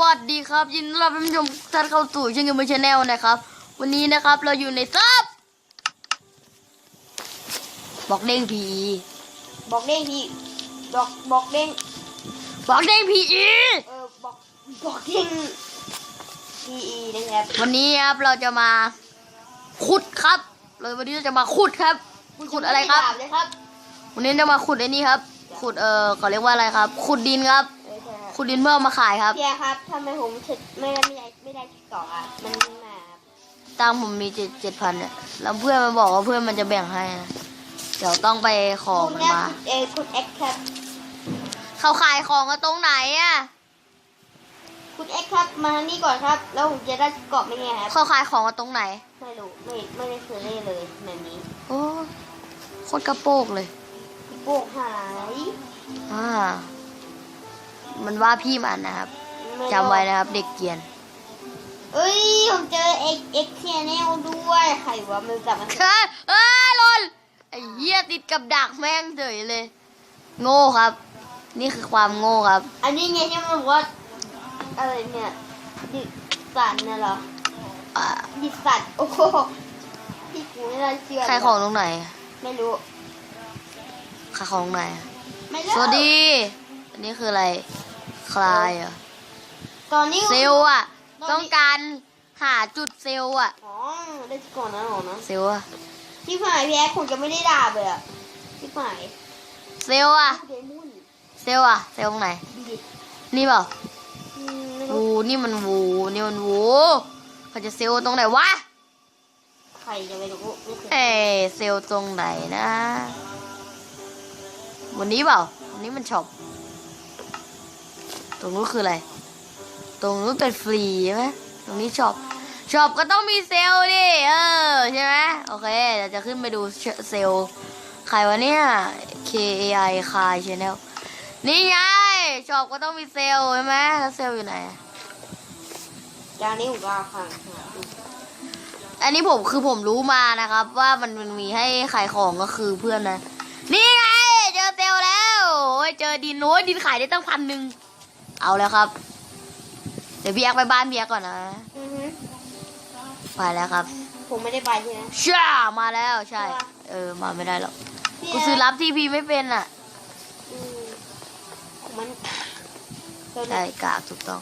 วัสดีครับ ยินดีต้อนรับท่านผู้ชมทุกท่านเข้าสู่ช่องเกมเมอร์ชาแนลนะครับ วันนี้นะครับเราอยู่ในซับบอกเด้งผีบอกเด้งพีบอกบอกเด้งบอกเด้งผีเออบอกบอกเด้ง พีอีนะครับวันนี้ครับเราจะมาขุดครับเลยวันนี้เราจะมาขุดครับขุดอะไรครับ ม่ดาเลยครับวันนี้จะมาขุดไอ้นี่ครับ ขุดเออเขาเรียกว่าอะไรครับ ขุดดินครับเออใช่ครับขุดดินเพื่อเอามาขายครับ เพียครับทำไมผมถึงไม่ได้ไม่ได้ไม่ได้ติดต่ออะมันมาครับตังค์ผมมีเจ็ดเจ็ดพันเนี่ยแล้วเพื่อนมันบอกว่าเพื่อนมันจะแบ่งให้นะเดี๋ยวต้องไปขอคุณมันแอมาคเออคุณแอคครับ เขาขายของกันตรงไหนอะ คุณแอคครับมานี่ก่อนครับ แล้วผมจะได้เกาะไม่ไงครับ เขาขายของกันตรงไหน ไม่รู้ไม่ไม่ได้ซื้อเลยเลยแบบนี้โอ้โคตรกระโปกเลยโปกหายอ่า มันว่าพี่มันนะครับม่จำไว้นะครับ เด็กเกรียน เอ้ยผมเจอเอ็กเอ็กเทียแนลด้วยใครวะมันจับมันเอ้ยเอ้ยหลนไอ้เหี้ยติดกับดักแม่งเฉยเลย โง่ครับ นี่คือความโง่ครับ อันนี้ไงที่มันบอกว่า อะไรเนี่ย ดิสันน่ะเหรออ่าดิสันโอ้โหพี่กูไม่น่าเชื่อขายของตรงไหน ไม่รู้ขายของตรงไหนไม่รู้สวัสดี อันนี้คืออะไร คลายเหรอะตอนนี้เซลล์อะ ต้องการหาจุดเซลล์อะอ๋อได้ก่อนนะหรอนะเซลล์อะพี่ฝ่ายพี่แอ๊คคงจะไม่ได้ด่าเลยอะพี่ฝ่ายเซลล์อะเดมุนเซลล์อะเซลล์ตรงไหนดูดินี่เปล่า อืมไม่วูรู้นี่มันวูนี่มันวูเขาจะเซลล์ตรงไหนวะใครจะไม่รู้ไม่เคยเอ้ยเซลล์ตรงไหนนะวันนี้เปล่าวันนี้มันช็อปตรงนู้นคืออะไร ตรงนู้นเป็นฟรีใช่ไหมตรงนี้ช็อปช็อปก็ต้องมีเซลล์ดิเออใช่ไหมโอเคเดี๋ยวจะขึ้นไปดูเซลล์ใครวะเนี่ย K A I คายชแนลนี่ไง ช็อปก็ต้องมีเซลล์ใช่ไหมแล้วเซลล์อยู่ไหนอะจานนี้ผมก็เอาข้างหาดูอันนี้ผมคือผมรู้มานะครับ ว่ามันมันมีให้ขายของก็คือเพื่อนนะ นี่ไง เจอเซลลแล้วโอ้ยเจอดินโอ้ยดินขายได้ตั้งพันหนึ่งเอาแล้วครับ เดี๋ยวพี่แอ๊กไปบ้านพี่แอ๊กก่อนนะอือฮึไปแล้วครับผมไม่ได้ไปใช่ไหมช่ามาแล้วใช่ใช่ปะเออมาไม่ได้หรอกพี่กูซื้อรับที่พี่ไม่เป็นอะ อืม มันตอนใช่นี้กากถูกต้อง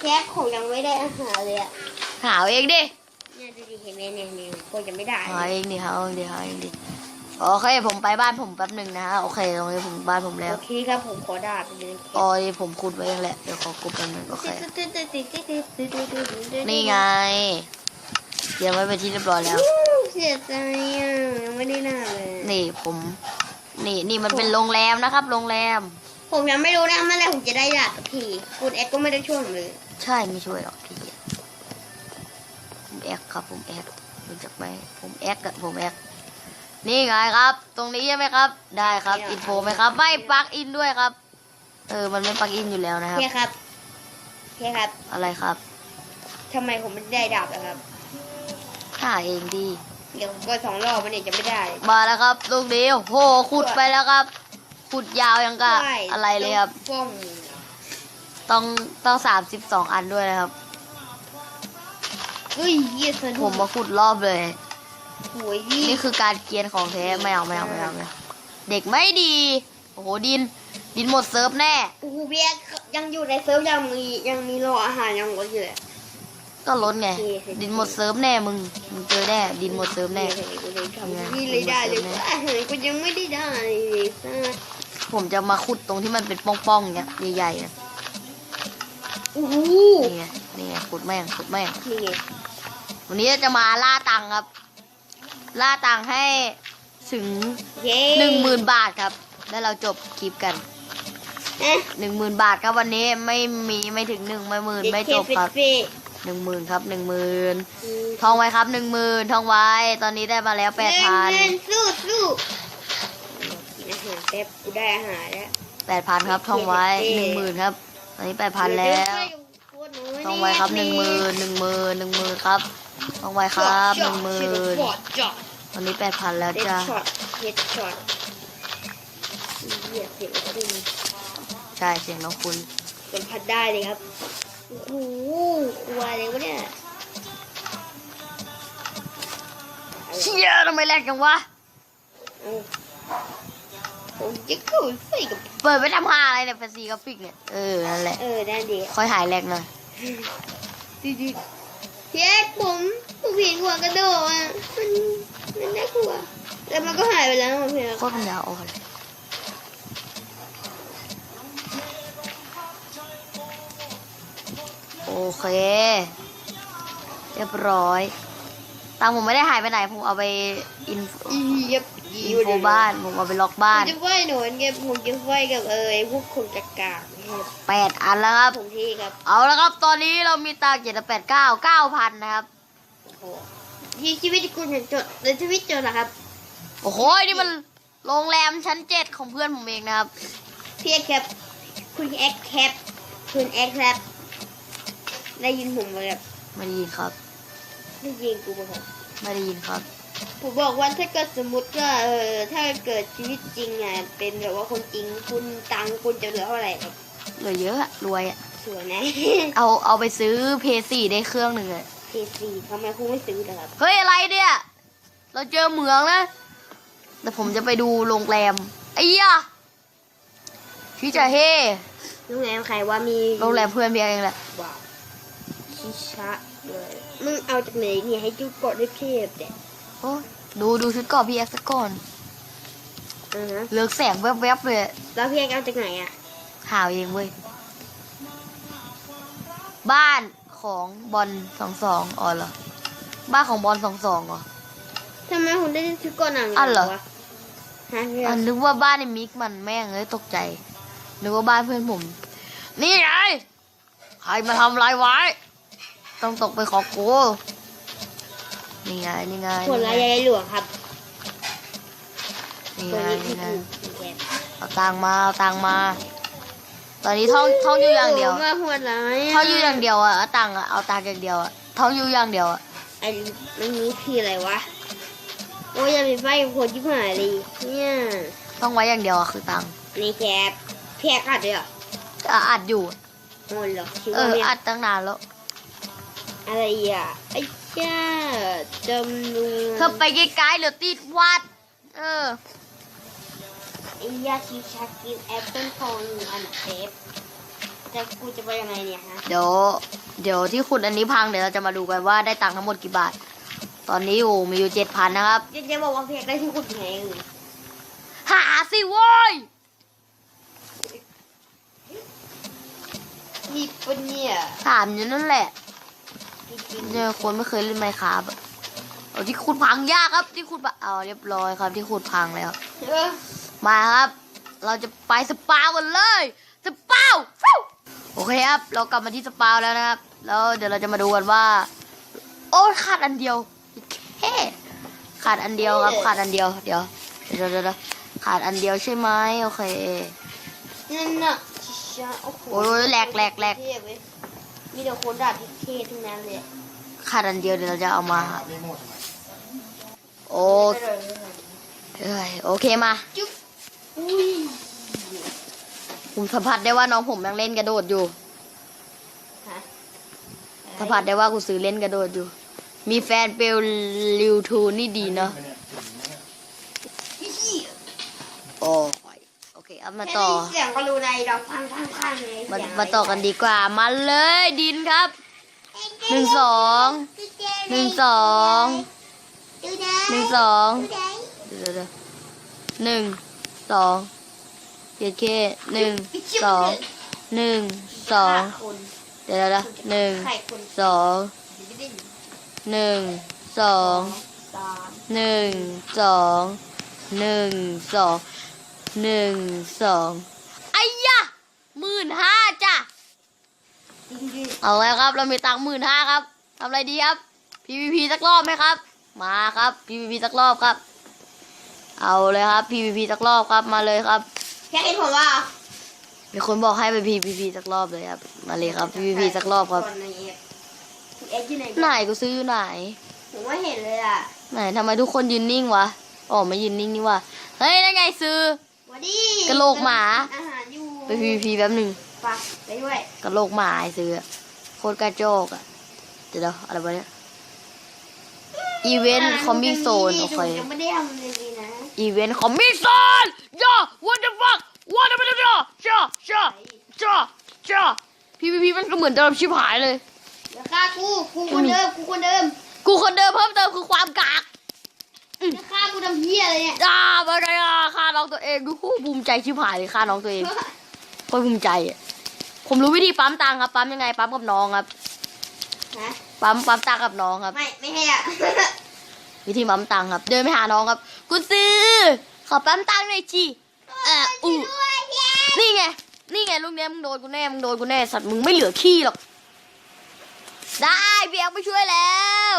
แค่ของยังไม่ได้อาหารเลยอะหาเอาเองดิเนี่ยดูดิเห็นไหมเนี่ยเนี่ยก็ยังไม่ได้หาเองดิหาเอาเองดิหาเองดิโอเคผมไปบ้านผมแป๊บหนึ่งนะฮะโอเคตรงนี้ผมบ้านผมแล้วโอเคครับผมขอด่าไปเลยโอ้ยผมขุดไว้เองแหละเดี๋ยวขอกดแป๊บหนึงโอเคนี่ไงเตรียมไว้เป็นที่เรียบร้อยแล้วเสียใจอะยังไม่ได้ด่าเลยนี่ผม นี่นี่มันเป็นโรงแรมนะครับ โรงแรม ผมยังไม่รู้นะเมื่อไหรผมจะได้ด่าสักทีคุณแอดก็ไม่ได้ช่วยผมเลย ใช่ไม่ช่วยหรอกพี่ผมแอกครับ ผมแอกรู้จักไหมผมแอกอะผมแอกนี่ไงครับ ตรงนี้ใช่ไหมครับ ได้ครับอินโฟไหมครับ ไม่ปลักอินด้วยครับ เออมันไม่ปลักอินอยู่แล้วนะครับ เพียครับเพียครับอะไรครับทำไมผมไม่ได้ดาบอะครับหาเองดี เดี๋ยวผมก็สองรอบมันเนี่ยจะไม่ได้ มาแล้วครับลูกนี้โอ้โหขุดไปแล้วครับ ขุดยาวยังกะอะไรเลยครับป้องต้องต้องสามสิบสองอันด้วยนะครับเฮ้ยเยี่ยสะผดุ้มงมาขุดรอบเลยโอ้ยยี่นี่คือการเกรียนของแท้ไม่เอาไม่เอาไม่เอาไม่เอาเด็กไม่ดี โอ้โหดิน ดินหมดเซิร์ฟแน่โอ้โหเบียร์ยังอยู่ในเซิร์ฟยังมียังมีรออาหารยังรออยู่เลยก็ลดไง ดินหมดเซิร์ฟแน่มึงมึงเจอแน่ดินหมดเซิร์ฟแน่นี่เลยได้เลยอาหารก็ยังไม่ได้ได้เลยซ่า ผมจะมาขุดตรงที่มันเป็นป้องๆอย่างเงี้ยใหญ่ๆนะโอ้โหนี่ไงนี่ไงขุดแม่งขุดแม่งนี่ไงวันนี้จะมาล่าตังค์ครับ ล่าตังค์ให้ถึงเย้หนึ่งหมื่นบาทครับ แล้วเราจบคลิปกันเอ๊ะหนึ่งหมื่นบาทครับวันนี้ไม่มีไม่ถึงหนึ่งไม่หมื่นไม่จบครับเฟ่หนึ่งหมื่นครับหนึ่งหมื่นๆอืมทองไว้ครับหนึ่งหมื่นทองไว้ ตอนนี้ได้มาแล้วแปดพันเงินสู้สู้ กินอาหารแป๊บกูได้อาหารแล้ว แปดพันครับทองไว้หนึ่งหมื่นครับ ตอนนี้แปดพันแล้วโคตรน้อยต้องไว้ครับหนึ่งหมื่นหนึ่งหมื่นหนึ่งหมื่นครับ ต้องไว้ครับหนึ่งหมื่นช็อตช็อตตอนนี้แปดพันแล้วเด็ดจ้าช็อตเฮ็ดช็อตเหยียบเสียงขึ้นใช่เสียงน้องคุณสัมผัสได้เลยครับโอ้โหกลัวเลยวะเนี่ยเชี่ยทำไมแรงจังวะเอา ผมจะเข้าไฟกับเปิดไปทำหาอะไรเนี่ยแฟนซีกราฟิกเนี่ย เออ นั่นแหละ เออได้ดีค่อยหายแรงหน่อยดีดีเพียกผมผมเห็นหัวกระโดดอะมันมันน่ากลัวแล้วมันก็หายไปแล้วเพียกโคตรปัญญาอ่อนเลยโอเค เรียบร้อยตังค์ผมไม่ได้หายไปไหน ผมเอาไปอินอีเย็บ อินโฟบ้านผมเอาไปล็อกบ้านผมจะไฟหนูเงี้ยผมจะไฟกับเออไอ้พวกคนกากาครับแปดอันแล้วครับ ผมที่ครับเอาแล้วครับ ตอนนี้เรามีตังค์เจ็ดแปดเก้าเก้าพันนะครับ โอ้โหที่ชีวิตคุณจดในชีวิตจดนะครับโอ้โห นี่มันโรงแรมชั้นเจ็ดของเพื่อนผมเองนะครับ พี่แอ็กครับคุณแอ็กแคปคุณแอ็กครับได้ยินผมไหมครับไม่ได้ยินครับ ได้ยินกูไหมครับไม่ได้ยินครับ ผมบอกว่าถ้าเกิดสมมติว่าเออถ้าเกิดชีวิตจริงอะเป็นแบบว่าคนจริงคุณตังค์คุณจะเหลือเท่าไหร่ครับเหลือเยอะอะรวยอะสวยนะเอาเอาไปซื้อเพย์สี่ได้เครื่องหนึ่งเลยเพซีทำไมคุณไม่ซื้อล่ะครับเฮ้ยอะไรเนี่ย เราเจอเหมืองนะแต่ผมจะไปดูโรงแรมไอ้ยะพี่จะเฮโรงแรมใครว่ามีโรงแรมเพื่อนเบียร์เองแหละว้าวชิชะเลยมึงเอาจากไหนเนี่ยให้จุกกดได้เพียบเด็ด โอ้ยดูดูชุดเก่อนพี่แอ็กซ์ก่อนอ่าฮะเลือกแสงแวบๆเลย แล้วพี่แอ็กเอาจากไหนอะหาวเองเว้ย บ้านของบอลสองสองอ๋อเหรอ บ้านของบอลสองสองเหรอ ทำไมคุณได้ชุดก่อนหนังอันเหรอ วะฮะพี่แอ็อักนนึกว่าบ้านในมิกมันแม่งเลยตกใจ นึกว่าบ้านเพื่อนผม นี่ไงใครมาทำอะไรไว้ ต้องตกไปขอกู นี่ไงนี่ไงผลนี่ลายไงใยหลวงครับนี่ตัวไงนี้ที่นี่ไงคือแกเอาตังค์มาเอาตังค์มา ตอนนี้ท่องท่องอยู่อย่างเดียวมาหัวร้ายะท่องอยู่อย่างเดียวอะเอาตังค์อะเอาตังค์อย่างเดียวอะท่องอยู่อย่างเดียวอะไอ้มันนี้คืออะไรวะโอ้ยอย่าไปไฟกับคนที่หายเลยเนี่ยต้องไว้อย่างเดียวอะคือตังค์นี่แคบแค่อัดเลยเหรออะอัดอยู่โอ้ยเหรอคิดเอว่าอเนี่ยอัดตั้งนานแล้ว อะไรอะไอ้เจ้าจำนวนเธอไปไกลๆเดี๋ยวติดวัด เออไอ้ยาชีชากินแอปเปิลทองหนึ่งอันเทปแต่กูจะไปยังไงเนี่ยฮะเดี๋ยวเดี๋ยวที่ขุดอันนี้พังเดี๋ยวเราจะมาดูกันว่าได้ตังค์ทั้งหมดกี่บาท ตอนนี้อยู่มีอยู่เจ็ดพันนะครับเจ๊บอกว่าเพียกได้ที่คุณไงเออหาสิโว้ยนี่ปะเนี่ยถามอยู่นั่นแหละจริง เนี่ยคนไม่เคยเล่นไมค์คราบเอาที่ขุดพังยากครับ ที่ขุดพังเอาเรียบร้อยครับ ที่ขุดพังแล้วๆเออมาครับ เราจะไปสปากันเลยสปาวฟิวโอเคครับ เรากลับมาที่สปาวแล้วนะครับ แล้วเดี๋ยวเราจะมาดูกันว่า โอ้ยขาดอันเดียวแค่ขาดอันเดียวครับ ขาดอันเดียวเดี๋ยวเดี๋ยวเดี๋ยวเดี๋ยวขาดอันเดียวใช่ไหมโอเคนั่นน่ะชิชาโอ้โหโอ้ยแหลกแหลกแหลกเท่เว้ย มีแต่คนด่าที่เท่ทั้งนั้นเลยขาดอันเดียวเดี๋ยวเราจะเอามา โอไปเลยเอ้ยโอเคมาจุ๊บอุ้ยผมสัมผัสได้ว่าน้องผมยังเล่นกระโดดอยู่ฮะสัมผัสได้ว่ากูซื้อเล่นกระโดดอยู่ มีแฟนเปลลิวทูนี่ดีเนาะ มาต่อแค่ได้ยินเสียงก็รู้ในดอกพังพังพังเลยมาเสียงมาต่อกันดีกว่ามาเลยดินครับหนึ่งสองหนึ่งสองหนึ่งสองเดี๋ยวเดี๋ยวหนึ่งสองเจ็ดเคหนึ่งสองหนึ่งสองคนเดี๋ยวเดี๋ยวเดี๋ยวหนึ่งไข่คนสองหนึ่งสองสามหนึ่งสองหนึ่งสอง หนึ่งสองไอ้ยะหมื่นห้าจ้ะจริงเอาแล้วครับ เรามีตังค์หมื่นห้าครับทำอะไรดีครับ PVP สักรอบไหมครับ มาครับ PVP สักรอบครับ เอาเลยครับ PVP สักรอบครับมาเลยครับๆแค่เห็นผมว่ามีคนบอกให้ไปพีพีพีสักรอบเลยครับ มาเลยครับพีพีพีสักรอบครับก่อนในเอฟคุณเอ็กซ์อยู่ไหนไหนกูซื้ออยู่ไหนผมว่าเห็นเลยอะไหนทำไมทุกคนยืนนิ่งวะอ๋อไม่ยืนนิ่งนี่วะเฮ้ยนั่นไงซื้อห วันดีกะโหลกหมา อาหารอยู่ไปพีพีแป๊บหนึ่งฝากไปด้วยกระโหลกหมาไอ้ซื้อโคตรกระโจกอะเดี๋ยวๆอะไรวะเนี่ยอีเวนต์คอมมิ่งโซนโอเคยังไม่ได้ทำเลยดีนะอีเวนต์คอมมิ่งโซนย่า what the fuck what the fuck จ้าจ้าจ้าจ้าจ้าพีพีพีมันก็เหมือนเดิมชิบหายเลยเดี๋ยวฆ่ากูกูคนเดิมกูคนเดิมกูคนเดิมเพิ่มเติมคือความกาก จะฆ่ากูทำเหี้ยอะไรเนี่ยจ้ามาไงอะฆ่าน้องตัวเองดูคู่ภูมิใจชิบหายเลยฆ่าน้องตัวเองโคตรภูมิใจอะผมรู้วิธีปั๊มตังค์ครับ ปั๊มยังไง ปั๊มกับน้องครับ ฮะปั๊มปั๊มตังค์กับน้องครับ ไม่ไม่ให้อะวิธีปั๊มตังค์ครับ เดินไปหาน้องครับกูซื้อขอปั๊มตังค์หน่อยจีเอออู้ด้วยเย้นี่ไง นี่ไงลูกเนี้ยมึงโดนกูแน่ มึงโดนกูแน่ สัตว์มึงไม่เหลือขี้หรอก ได้พี่แอ๊กไปช่วยแล้ว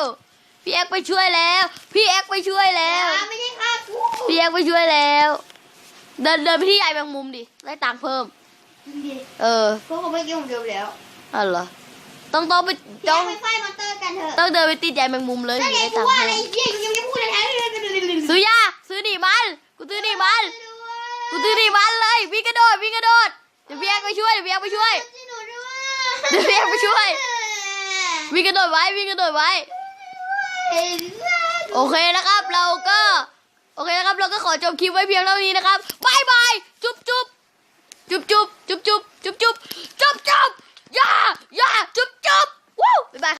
พี่แอ๊กไปช่วยแล้ว พี่แอ๊กไปช่วยแล้ว ไม่ใช่ฆ่ากูพี่แอ๊กไปช่วยแล้ว เดินเดินไปที่ใหญ่แมงมุมดิ ได้ตังค์เพิ่ม เออพวกผมไม่เกี่ยวกับเดิมแล้วอะไรเหรอ ต้องต้องไปต้ต้อองงไปไฟมอนเตอร์กันเถอะต้องเดินไปติดใหญ่แมงมุมเลยนั่นไงได้กูตังค์ว่าเพิ่อะไรมเหี้ยกูยังไม่พูดอะไรเลยซื้อยาซื้อหนีมันกูซื้อหนีมัน กูซื้อหนีมันเลยวิ่งกระโดดวิ่งกระโดด เดี๋ยวพี่แอ๊กไปช่วย เดี๋ยวพี่แอ๊กไปช่วย เดี๋ยวพี่แอ๊กไปช่วย วิ่งกระโดดไว้วิ่งกระโดดไว้ โอเคนะครับ เราก็ โอเคนะครับ เราก็ขอจบคลิปไว้เพียงเท่านี้นะครับบายบายจุ๊บจุ๊บจุ๊บจุ๊บจุ๊บจุ๊บจุ๊บจุ๊บจุ๊บจุ๊บอย่าย่าจุ๊บจุ๊บวู้บ๊ายบาย